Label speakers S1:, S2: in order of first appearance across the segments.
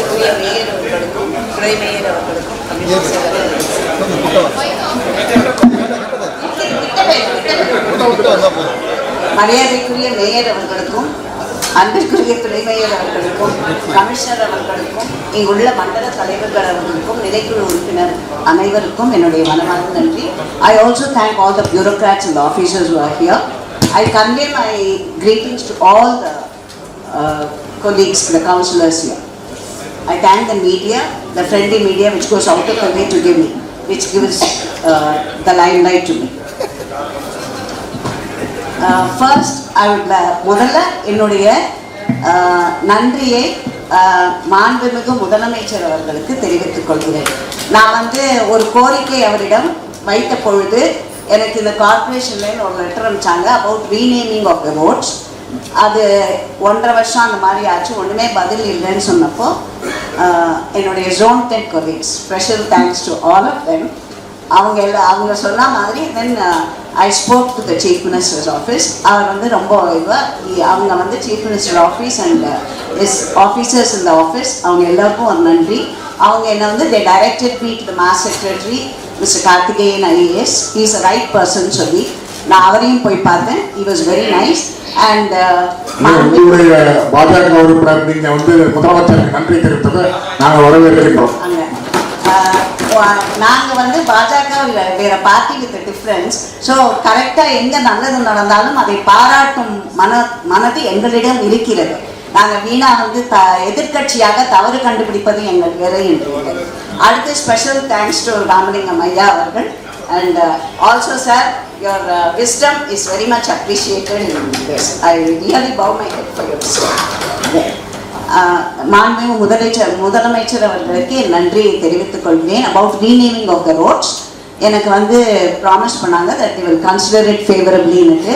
S1: பற்றின
S2: மரியாதைக்குரிய மேயர் அவர்களுக்கும் துறை மேயர் அவர்களுக்கும் கமிஷனர் அவர்களுக்கும் மரியாதைக்குரிய மேயர் அவர்களுக்கும் அன்பிற்குரிய துணை மேயர் அவர்களுக்கும் கமிஷனர் அவர்களுக்கும் இங்குள்ள மண்டல தலைவர்கள் அவர்களுக்கும் நிலைக்குழு உறுப்பினர் அனைவருக்கும் என்னுடைய மனமார்ந்த நன்றி I also thank all the bureaucrats and officers who here I convey my greetings to all the colleagues the councillors here. I thank the media, the friendly media which goes out of the way to give me, which gives uh, the limelight to me. First I would முதல்ல என்னுடைய uh, நன்றியை uh, மாண்புமிகு முதலமைச்சர் அவர்களுக்கு தெரிவித்துக் கொள்கிறேன் நான் வந்து ஒரு கோரிக்கை அவரிடம் வைத்த பொழுது எனக்கு இந்த கார்பரேஷன்லேருந்து ஒரு letter அனுப்பிச்சாங்க about renaming of the roads அது ஒன்றரை வருஷம் அந்த மாதிரி ஆச்சு. ஒன்றுமே பதில் இல்லைன்னு சொன்னப்போ என்னுடைய zone ten colleagues special thanks to all of them அவங்க எல்லாம் அவங்க சொன்ன மாதிரி then I spoke to the chief minister's office அவர் வந்து ரொம்ப இதாக அவங்க வந்து chief minister office and is officers இந்த ஆஃபீஸ் அவங்க எல்லாருக்கும் ஒரு நன்றி. அவங்க என்ன வந்து they directed meet the mass secretary mister Karthikeyan IAS is a right person சொல்லி நான் அவரையும் போய் பார்த்தேன். He was very nice and
S3: உங்களுடைய பாஜக உறுப்பினர் நீங்க வந்து முதலமைச்சருக்கு நன்றி தெரிவித்தது. நாங்கள் வரவேற்கின்றோம்.
S2: அங்க நாங்கள் வந்து பாஜக வேற பார்ட்டி வித் டிஃப்ரென்ஸ் ஸோ கரெக்டாக எங்கே நல்லது நடந்தாலும் அதை பாராட்டும் மன மனது எங்களிடம் இருக்கிறது. நாங்கள் வீணா வந்து த எதிர்க்கட்சியாக தவறு கண்டுபிடிப்பது எங்கள் வேலை என்று. அடுத்து ஸ்பெஷல் தேங்க்ஸ் டு ராமலிங்கம் ஐயா அவர்கள். And also sir your wisdom is very much appreciated in this I really bow my head for your wisdom. Uh, மாண்பு முதலமைச்சர் முதலமைச்சர் அவர்களுக்கு நன்றி தெரிவித்துக் கொள்கிறேன். About renaming of the roads எனக்கு வந்து ப்ராமிஸ் பண்ணாங்க தட் வில் கன்சிடர் இட் ஃபேவரபிளின்னு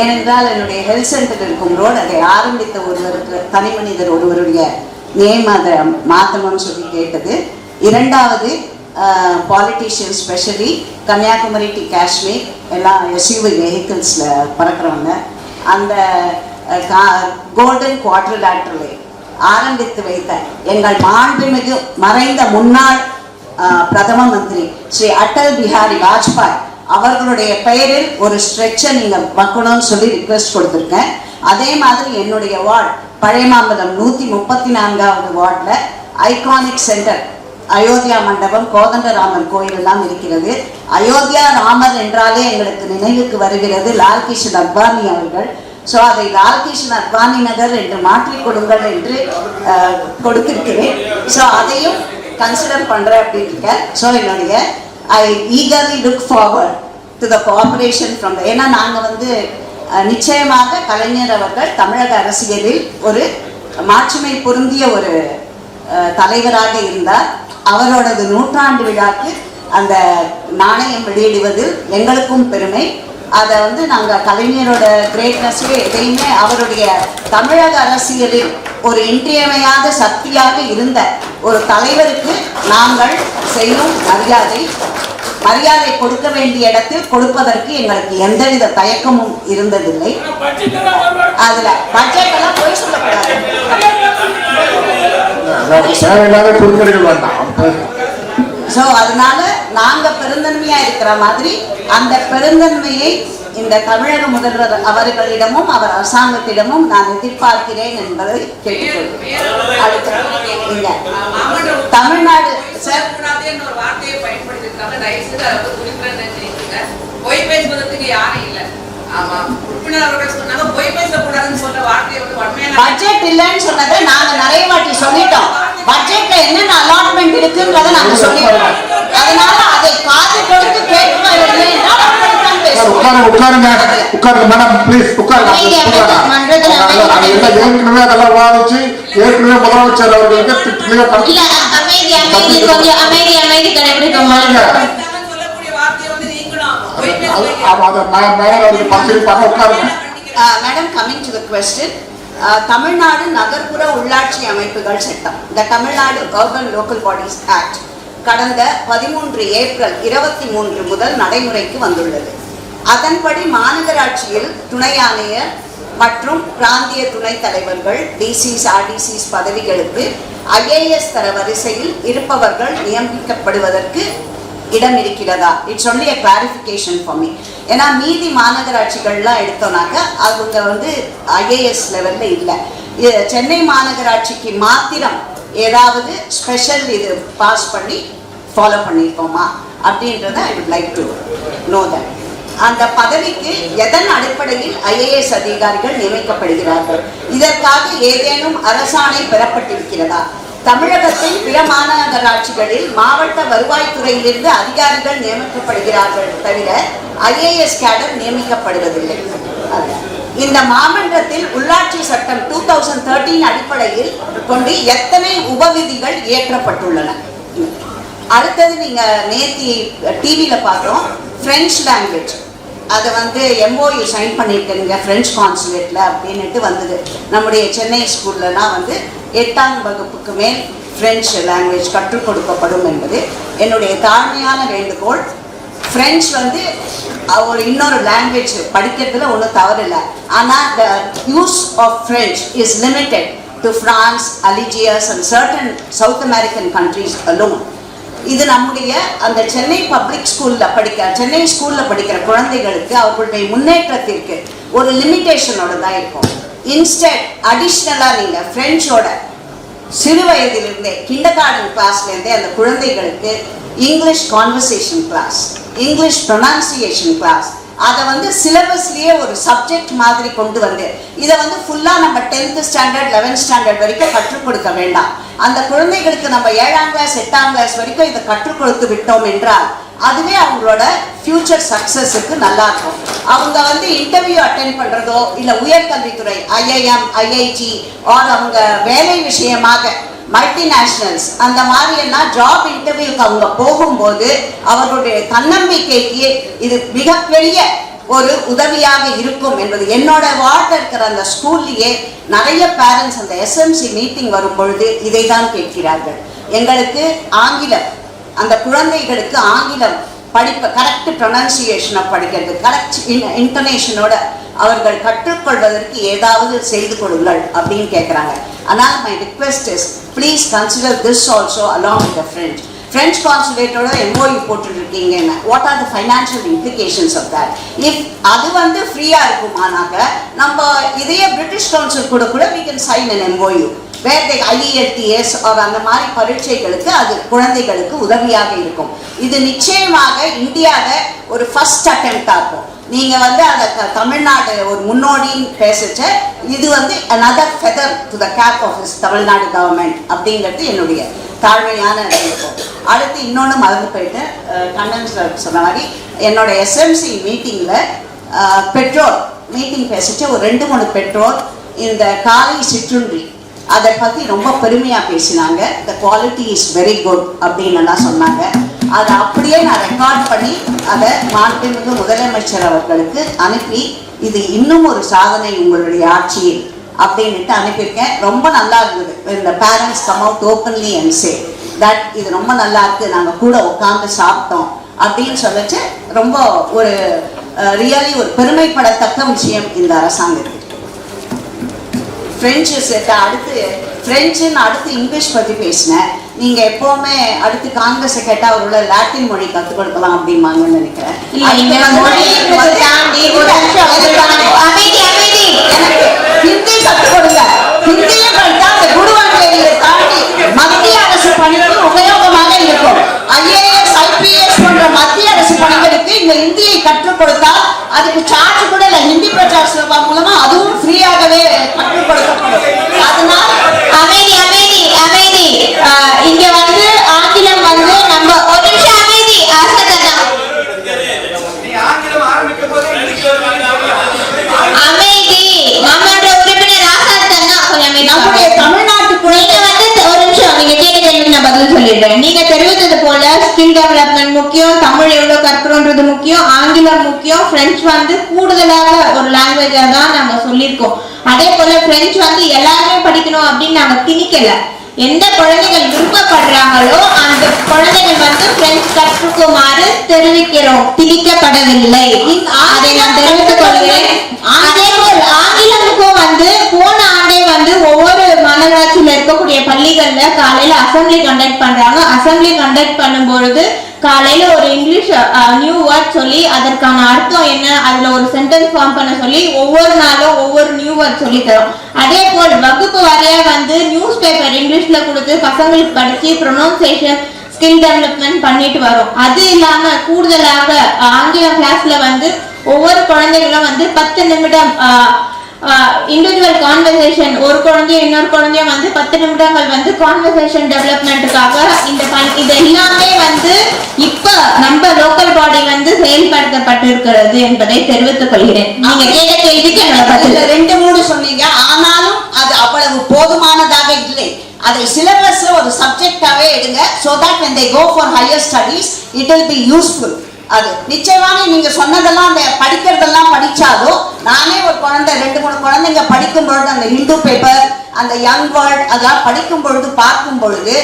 S2: ஏனென்றால் என்னுடைய ஹெல்த் சென்டர் இருக்கும் ரோடு அதை ஆரம்பித்த ஒருவருக்கு தனி மனிதர் ஒருவருடைய நேம் அதை மாற்றணும்னு சொல்லி கேட்டது. இரண்டாவது politician specially Kanyakumari to Kashmir எல்லாம் எஸ்யூவி வெஹிக்கிள்ஸில் பறக்கிறவங்க. அந்த uh, கோல்டன் குவார்டர் ஆரம்பித்து வைத்த எங்கள் மாண்புமிகு மறைந்த முன்னாள் uh, பிரதம மந்திரி ஸ்ரீ அட்டல் பிஹாரி வாஜ்பாய் அவர்களுடைய பெயரில் ஒரு ஸ்ட்ரெச்சை நீங்கள் வைக்கணும்னு சொல்லி ரிக்வெஸ்ட் கொடுத்துருக்கேன். அதே மாதிரி என்னுடைய வார்டு பழைய மாம்பலம் நூற்றி முப்பத்தி நான்காவது வார்டில் ஐகானிக் சென்டர் அயோத்தியா மண்டபம் கோதண்டராமர் கோயில் எல்லாம் இருக்கிறது. அயோத்தியா ராமர் என்றாலே எங்களுக்கு நினைவுக்கு வருகிறது லால்கிருஷ்ணன் அத்வானி அவர்கள். ஸோ அதை லால்கிருஷ்ணன் அத்வானி நகர் என்று மாற்றிக் கொடுங்கள் என்று கொடுத்திருக்கிறேன். ஸோ அதையும் கன்சிடர் பண்ணுறேன் அப்படின்னு இருக்கேன் ஸோ என்னுடைய I eagerly look forward to the cooperation from ஏன்னா நாங்கள் வந்து நிச்சயமாக கலைஞர் அவர்கள் தமிழக அரசியலில் ஒரு மாட்சிமை பொருந்திய ஒரு தலைவராக இருந்தார். அவரோடது நூற்றாண்டு விழாக்கு அந்த நாணயம் வெளியிடுவதில் எங்களுக்கும் பெருமை. அதை வந்து நாங்கள் கலைஞரோட கிரேட்னஸே எதையுமே அவருடைய தமிழக அரசியலில் ஒரு இன்றியமையாத சக்தியாக இருந்த ஒரு தலைவருக்கு நாங்கள் செய்யும் மரியாதை மரியாதை கொடுக்க வேண்டிய இடத்தில் கொடுப்பதற்கு எங்களுக்கு எந்தவித தயக்கமும் இருந்ததில்லை. அதுல பட்ஜெட் எல்லாம் போய் சொல்லக்கூடாது.
S3: தேவையில்லாத குறுக்கீடுகள் வேண்டாம்.
S2: ஸோ அதனால நாங்க பெருந்தன்மையா இருக்கிற மாதிரி அந்த பெருந்தன்மையை இந்த தமிழக முதல்வர் அவர்களிடமும் அவர் அரசாங்கத்திடமும் நான் எதிர்பார்க்கிறேன் என்பதை கேட்டுக்கொள்கிறேன். தமிழ்நாடு சார்.
S4: ஒரு வார்த்தையை பயன்படுத்தியிருக்காங்க தயவு செய்து அதை வந்து குறிப்பிட நினைக்கிறீங்க பொய் பேசுவதற்கு யாரும் இல்ல.
S2: பட்ஜெட் இல்லைன்னு சொன்னதை நாங்க நிறைய வாட்டி சொல்லிட்டோம். பட்ஜெட்ல என்னென்ன அலாட்மெண்ட் இருக்குன்றதை நாங்க சொல்லிட்டோம். அதனால அதை காது கொடுத்து கேட்கவில்லை
S3: உட்காருங்க உட்காருங்க உட்காருங்க. மேடம் ப்ளீஸ் உட்காருங்க. ஏற்கனவே அதெல்லாம் விவாதிச்சு ஏற்கனவே முதலமைச்சர் அவர்களுக்கு
S1: அமைதி அமைதி கொஞ்சம் அமைதி அமைதி கடைபிடிக்கும்
S4: அரசாங்கம்
S2: madam coming to the question Tamil Nadu நகர்ப்புற உள்ளாட்சி அமைப்புகள் சட்டம் the Tamil Nadu urban local bodies act கடந்த பதிமூன்று ஏப்ரல் இருபத்தி மூன்று முதல் நடைமுறைக்கு வந்துள்ளது. அதன்படி மாநகராட்சியில் துணை ஆணையர் மற்றும் பிராந்திய துணைத் தலைவர்கள் டிசிஸ் ஆர்டிசிஸ் பதவிகளுக்கு ஐஏஎஸ் தர வரிசையில் இருப்பவர்கள் நியமிக்கப்படுவதற்கு இடம் இருக்கிறதா it's only a clarification for me ஏன்னா மீதி மாநகராட்சிகள்லாம் எடுத்தோம்னாக்க அவங்க வந்து ஐஏஎஸ் லெவலில் இல்லை. சென்னை மாநகராட்சிக்கு மாத்திரம் ஏதாவது ஸ்பெஷல் இது பாஸ் பண்ணி ஃபாலோ பண்ணியிருக்கோமா அப்படின்றத I would like to know that அந்த பதவிக்கு எதன் அடிப்படையில் ஐஏஎஸ் அதிகாரிகள் நியமிக்கப்படுகிறார்கள்? இதற்காக ஏதேனும் அரசாணை பெறப்பட்டிருக்கிறதா? தமிழகத்தின் பிற மாநகராட்சிகளில் மாவட்ட வருவாய்த்துறையிலிருந்து அதிகாரிகள் நியமிக்கப்படுகிறார்கள் தவிர ஐஏஎஸ் கேடர் நியமிக்கப்படுவதில்லை. இந்த மாமன்றத்தில் உள்ளாட்சி சட்டம் டூ தௌசண்ட் தேர்ட்டீன் அடிப்படையில் கொண்டு எத்தனை உபவிதிகள் இயற்றப்பட்டுள்ளன? அடுத்தது நீங்க நேத்தி டிவியில பார்த்தோம் பிரெஞ்சு லாங்குவேஜ் அதை வந்து எம்ஓயு சைன் பண்ணியிருக்கீங்க ஃப்ரெஞ்ச் கான்சுலேட்டில் அப்படின்னுட்டு வந்தது. நம்முடைய சென்னை ஸ்கூல்லலாம் வந்து எட்டாம் வகுப்புக்கு மேல் பிரெஞ்சு லாங்குவேஜ் கற்றுக் கொடுக்கப்படும் என்பது என்னுடைய தாழ்மையான வேண்டுகோள். ஃப்ரெஞ்ச் வந்து ஒரு இன்னொரு லாங்குவேஜ் படிக்கிறதுல ஒன்றும் தவறில்லை. ஆனால் the use of French is limited to France Algiers and certain South American countries alone இது நம்முடைய அந்த சென்னை பப்ளிக் ஸ்கூல்ல படிக்க சென்னை ஸ்கூல்ல படிக்கிற குழந்தைகளுக்கு அவர்களுடைய முன்னேற்றத்திற்கு ஒரு லிமிட்டேஷனோட தான் இருக்கும். இன்ஸ்டன்ட் அடிஷ்னலா நீங்க ஃப்ரெஞ்சோட சிறு வயதிலிருந்தே கிண்டர் கார்டன் கிளாஸ்லேருந்தே அந்த குழந்தைகளுக்கு English conversation class English pronunciation class அதை வந்து சிலபஸ்லேயே ஒரு சப்ஜெக்ட் மாதிரி கொண்டு வந்து இதை வந்து ஃபுல்லாக நம்ம டென்த்து ஸ்டாண்டர்ட் லெவன்த் ஸ்டாண்டர்ட் வரைக்கும் கற்றுக் கொடுக்க வேண்டாம். அந்த குழந்தைகளுக்கு நம்ம ஏழாம் கிளாஸ் எட்டாம் கிளாஸ் வரைக்கும் இதை கற்றுக் கொடுத்து விட்டோம் என்றால் அதுவே அவங்களோட ஃபியூச்சர் சக்ஸஸுக்கு நல்லா இருக்கும் அவங்க வந்து இன்டர்வியூ அட்டென்ட் பண்ணுறதோ இல்லை உயர்கல்வித்துறை ஐஐஎம் ஐஐடி ஆர் அவங்க வேலை விஷயமாக மல்டிநேஷ்னல்ஸ் அந்த மாதிரி எல்லாம் ஜாப் இன்டர்வியூக்கு அவங்க போகும்போது அவர்களுடைய தன்னம்பிக்கைக்கு இது மிகப்பெரிய ஒரு உதவியாக இருக்கும் என்பது என்னோட வார்டில் இருக்கிற அந்த ஸ்கூல்லையே நிறைய பேரண்ட்ஸ் அந்த எஸ்எம்சி மீட்டிங் வரும் பொழுது இதை தான் கேட்கிறார்கள். எங்களுக்கு ஆங்கிலம் அந்த குழந்தைகளுக்கு ஆங்கிலம் படிப்ப கரெக்ட் ப்ரொனன்சியேஷனை படிக்கிறது கரெக்ட் இன்டர்நேஷனோட அவர்கள் கற்றுக்கொள்வதற்கு ஏதாவது செய்து கொடுங்கள் அப்படின்னு கேட்குறாங்க. அதனால் my request is please consider this also along with the French French கான்சுலேட்டோட MOU போட்டுருக்கீங்கன்னா what are the financial implications of that if அது வந்து ஃப்ரீயாக இருக்குமானாக்க நம்ம இதையே பிரிட்டிஷ் கவுன்சில் கூட கூட we can sign an MOU where they IELTS ஒரு அந்த மாதிரி பரீட்சைகளுக்கு அது குழந்தைகளுக்கு உதவியாக இருக்கும். இது நிச்சயமாக இந்தியாவில் ஒரு ஃபஸ்ட் அட்டெம்ப்டாக இருக்கும். நீங்கள் வந்து அந்த தமிழ்நாடு ஒரு முன்னோடின்னு பேசுச்ச இது வந்து another feather to the cap of this Tamil Nadu government அப்படிங்கிறது என்னுடைய தாழ்மையான விருப்பம் அடுத்து இன்னொன்று மறந்து போயிட்டு கண்ணன் சார் சொன்ன மாதிரி என்னோட எஸ்எம்சி மீட்டிங்கில் பெட்ரோல் மீட்டிங் பேசிச்சு. ஒரு ரெண்டு மூணு பெட்ரோல் இந்த காலை சிற்றுண்டி அதை பற்றி ரொம்ப பெருமையாக பேசினாங்க. The quality is very good அப்படின்னு எல்லாம் சொன்னாங்க. அதை அப்படியே நான் ரெக்கார்ட் பண்ணி அதை மாண்புமிகு முதலமைச்சர் அவர்களுக்கு அனுப்பி இது இன்னும் ஒரு சாதனை உங்களுடைய ஆட்சியில் அப்படின்னுட்டு அனுப்பியிருக்கேன். ரொம்ப நல்லா இருந்தது. இந்த parents come out openly and say that இது ரொம்ப நல்லா இருக்கு நாங்கள் கூட உட்காந்து சாப்பிட்டோம் அப்படின்னு சொல்லிச்சு ரொம்ப ஒரு ரியலி ஒரு பெருமைப்படத்தக்க விஷயம் இந்த அரசாங்கத்துக்கு. ஃப்ரெஞ்சு செட்டை அடுத்து ஃப்ரெஞ்சுன்னு அடுத்து இங்கிலீஷ் பற்றி பேசினேன். நீங்கள் எப்போவுமே அடுத்து காங்கிரஸை கேட்டால் அவரோட லாட்டின் மொழி கற்றுக் கொடுக்கலாம் அப்படிம்பாங்கன்னு நினைக்கிறேன். ஹிந்தி கற்றுக் கொடுங்க ஹிந்தியும் படித்தா அந்த குருவன்களை தாண்டி மத்திய அரசு பணிக்கு உபயோகமாக இருக்கும். ஐஏஎஸ் ஐபிஎஸ் போன்ற மத்திய அரசு பணிகளுக்கு இந்த ஹிந்தியை கற்றுக் கொடுத்தால் அதுக்கு சார்ஜ் கூட இல்லை. ஹிந்தி பிரச்சார மூலமா அதுவும் ஃப்ரீயாகவே கற்றுக் கொடுக்கப்படும் அதனால்
S1: அமைதி அமைதி அமைதி ஆஹ், இங்க வந்து ஆங்கிலம் வந்து நம்ம ஒரு நிமிஷம் அமைதி
S5: போது
S1: அமைதி. நம்மளோட உறுப்பினர் ஆசாத்தண்ணா கொஞ்சம் அமைதி.
S2: நம்முடைய தமிழ்நாட்டு
S1: நீங்க வந்து ஒரு நிமிஷம் நீங்க கேட்ட கேள்விக்கு நான் பதில் சொல்லிடுறேன். நீங்க தெரிவித்தது போல ஸ்கில் டெவலப்மெண்ட் முக்கியம் தமிழ் எவ்வளவு கற்கிறோன்றது முக்கியம் ஆங்கிலம் முக்கியம் பிரெஞ்சு வந்து கூடுதலாக ஒரு லாங்குவேஜா தான் நம்ம சொல்லியிருக்கோம். அதே போல பிரெஞ்சு வந்து எல்லாருமே படிக்கணும் அப்படின்னு நாங்க திணிக்கல. எந்த குழந்தைகள் விருப்பப்படுறாங்களோ அந்த குழந்தைகள் வந்து பிரெஞ்சு கற்றுக்குமாறு தெரிவிக்கிறோம். திணிக்கப்படவில்லை. அதை நான் தெரிவித்துக் கொள்கிறேன். அதே போல் ஆங்கிலம் இப்போ வந்து போன ஆண்டே வந்து ஒவ்வொரு மாநகராட்சியில இருக்கக்கூடிய பள்ளிகள்ல காலையில அசம்பிளி கண்டக்ட் பண்றாங்க. அசம்பிளி கண்டக்ட் பண்ணும்பொழுது காலையில ஒரு இங்கிலீஷ் நியூ வேர்ட் சொல்லி அதற்கான அர்த்தம் என்ன அதுல ஒரு சென்டென்ஸ் ஃபார்ம் பண்ண சொல்லி ஒவ்வொரு நாளும் ஒவ்வொரு நியூ வேர்ட் சொல்லி தரும். அதே போல் வகுப்பு வரையா வந்து நியூஸ் பேப்பர் இங்கிலீஷ்ல கொடுத்து பசங்களுக்கு படிச்சு ப்ரொனவுன்சியேஷன் ஸ்கில் டெவலப்மெண்ட் பண்ணிட்டு வரோம். அது இல்லாம கூடுதலாக ஆங்கில ஆங்கிலம் கிளாஸ்ல வந்து ஒவ்வொரு குழந்தைகளும் வந்து பத்து நிமிடம் இண்டிவிஜுவல் கான்வர்சேஷன் ஒரு குழந்தையும் இன்னொரு குழந்தையும் வந்து பத்து நிமிடங்கள் வந்து கான்வர்சேஷன் டெவலப்மெண்ட்டுக்காக இந்த பண் இது எல்லாமே வந்து இப்ப நம்ம லோக்கல் பாடி வந்து செயல்படுத்தப்பட்டிருக்கிறது என்பதை தெரிவித்துக் கொள்கிறேன். நீங்க கேட்ட கேள்விக்கு என்னோட
S2: ரெண்டு மூணு சொன்னீங்க. ஆனாலும் அது அவ்வளவு போதுமானதாக இல்லை. அதை சிலபஸ்ல ஒரு சப்ஜெக்டாவே எடுங்க. So that when they go for higher studies it will be useful. அது. நிச்சயமாக நீங்க சொன்னதெல்லாம் அந்த படிக்கிறதெல்லாம் படிச்சாலும் நானே ஒரு குழந்தை ரெண்டு மூணு குழந்தைங்க படிக்கும் பொழுது அந்த ஹிந்து பேப்பர் அந்த யங் வேர்ல்ட் அதெல்லாம் படிக்கும் பொழுது பார்க்கும் பொழுது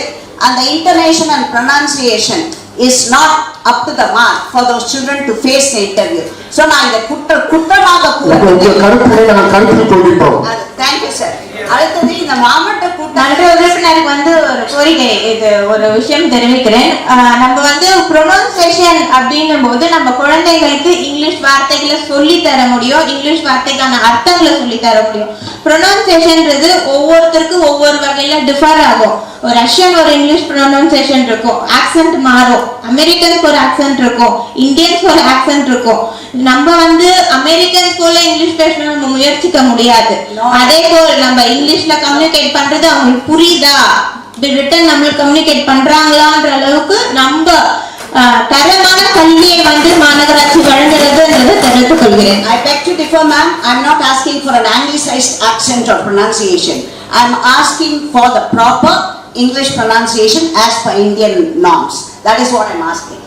S2: அந்த intonation and pronunciation is not up to the mark for those children to face the interview. So நான் இதை குற்ற குற்றமாக
S3: கருத்தில் கொள்கின்றோம்.
S2: அது தேங்க்யூ சார் அடுத்தது இந்த மாவட்ட கூட்டம்.
S1: உறுப்பினருக்கு வந்து ஒரு கோரிக்கை இது ஒரு விஷயம் தெரிவிக்கிறேன். நம்ம வந்து ப்ரொனவுன்சேஷன் அப்படின்னும் போது நம்ம குழந்தைகளுக்கு இங்கிலீஷ் வார்த்தைகளை சொல்லி தர முடியும். இங்கிலீஷ் வார்த்தைக்கான அர்த்தங்களை சொல்லி தர முடியும். ப்ரொனவுன்சியேஷன்ன்றது ஒவ்வொருத்தருக்கும் ஒவ்வொரு வகையில டிஃபர் ஆகும். ஒரு ரஷ்யன் ஒரு இங்கிலீஷ் ப்ரொனவுன்சியேஷன் இருக்கும். ஆக்சென்ட் மாறும். அமெரிக்கனுக்கு ஒரு ஆக்சென்ட் இருக்கும். இந்தியன்ஸ்க்கு ஒரு ஆக்சென்ட் இருக்கும். நம்ம வந்து அமெரிக்கன்ஸ் போல இங்கிலீஷ் பேசணும் நம்ம முயற்சிக்க முடியாது அதே போல் நம்ம இங்கிலீஷ்ல கம்யூனிகேட் பண்றது அவங்களுக்கு புரியுதா ரிட்டன் நம்மளுக்கு கம்யூனிகேட் பண்றாங்களான்ற அளவுக்கு நம்ம தரமான கல்வியை வந்து மாநகராட்சி வழங்குறதுன்றதை தெரிவித்துக் கொள்கிறேன்
S2: I beg to differ, ma'am. I'm not asking for an anglicized accent or pronunciation. I'm asking for the proper English pronunciation as per Indian norms. That is what I'm asking.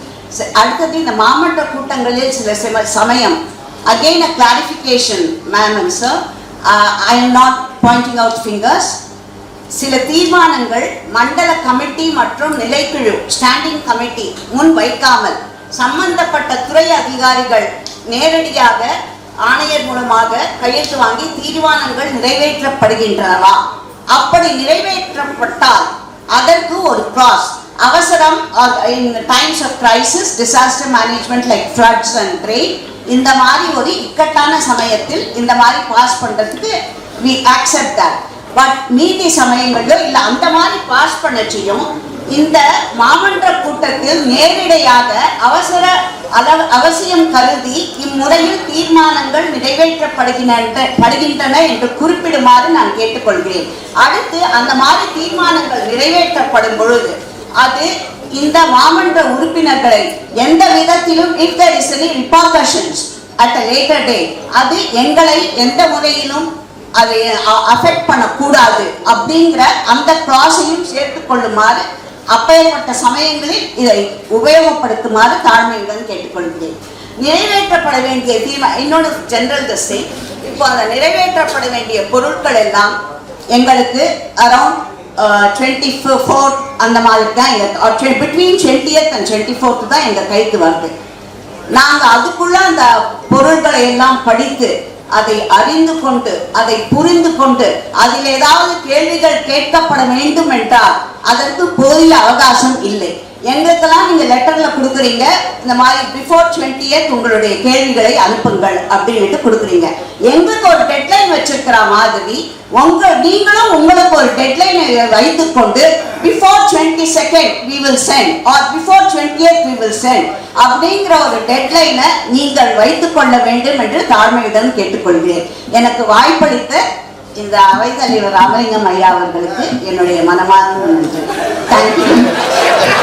S2: அடுத்தது இந்த மாமன்ற கூட்டங்களில் சில சில சமயம். Again a clarification ma'am and sir I am not pointing out fingers சில தீர்மானங்கள் மண்டல கமிட்டி மற்றும் நிலைக்குழு ஸ்டாண்டிங் கமிட்டி முன் வைக்காமல் சம்பந்தப்பட்ட துறை அதிகாரிகள் நேரடியாக ஆணையர் மூலமாக கையெழுத்து வாங்கி தீர்மானங்கள் நிறைவேற்றப்படுகின்றனவா? அப்படி நிறைவேற்றப்பட்டால் அதற்கு ஒரு கிராஸ் அவசரம் in times of crisis disaster management like floods and train இந்த மாதிரி ஒரு இக்கட்டான சமயத்தில் இந்த மாதிரி பாஸ் பண்ணுறதுக்கு வி ஆக்செப்ட் தட் பட் மீதி சமயங்களிலோ இல்லை அந்த மாதிரி பாஸ் பண்ணச்சியும் இந்த மாமன்ற கூட்டத்தில் நேரிடையாக அவசர அளவு அவசியம் கருதி இம்முறையில் தீர்மானங்கள் நிறைவேற்றப்படுகின்றன படுகின்றன என்று குறிப்பிடுமாறு நான் கேட்டுக்கொள்கிறேன். அடுத்து அந்த மாதிரி தீர்மானங்கள் நிறைவேற்றப்படும் பொழுது அது இந்த மாமன்ற உறுப்பினர்களை எந்த விதத்திலும் if there is any repercussions at அது எங்களை எந்த முறையிலும் அதை அஃபெக்ட் பண்ணக்கூடாது அப்படிங்கிற அந்த கிளாஸையும் சேர்த்து கொள்ளுமாறு அப்பேற்பட்ட சமயங்களில் இதை உபயோகப்படுத்துமாறு தாழ்மையுடன் கேட்டுக்கொள்கிறேன். நிறைவேற்றப்பட வேண்டிய தீர்மா இன்னொன்று ஜெனரல் திசை இப்போ அந்த நிறைவேற்றப்பட வேண்டிய பொருட்கள் எல்லாம் எங்களுக்கு அரவுண்ட் டுவெண்ட்டி ஃபோர் அந்த மாதிரி தான் எங்கள் between twentieth and twenty fourth தான் எங்கள் கைக்கு வருது. நாங்கள் அதுக்குள்ள அந்த பொருள்களை எல்லாம் படித்து அதை அறிந்து கொண்டு அதை புரிந்து கொண்டு அதில் ஏதாவது கேள்விகள் கேட்கப்பட வேண்டும் என்றால் அதற்கு போதிய அவகாசம் இல்லை. எங்களுக்கெல்லாம் நீங்க லெட்டர்ல கொடுக்குறீங்க. இந்த மாதிரி பிஃபோர் டுவெண்ட்டியத் உங்களுடைய கேள்விகளை அனுப்புங்கள் அப்படின்ட்டு கொடுக்குறீங்க. எங்களுக்கு ஒரு டெட்லைன் வச்சிருக்கிற மாதிரி உங்க நீங்களும் உங்களுக்கு ஒரு டெட்லைனை வைத்துக்கொண்டு before twenty second we will send or before twentieth we will send அப்படிங்கிற ஒரு டெட்லைனை நீங்கள் வைத்துக் கொள்ள வேண்டும் என்று தாழ்மையுடன் கேட்டுக்கொள்கிறேன். எனக்கு வாய்ப்பளித்த இந்த அவைத்தலைவர் ராமலிங்கம் ஐயா அவர்களுக்கு என்னுடைய மனமார்ந்த நன்றி. தேங்க்யூ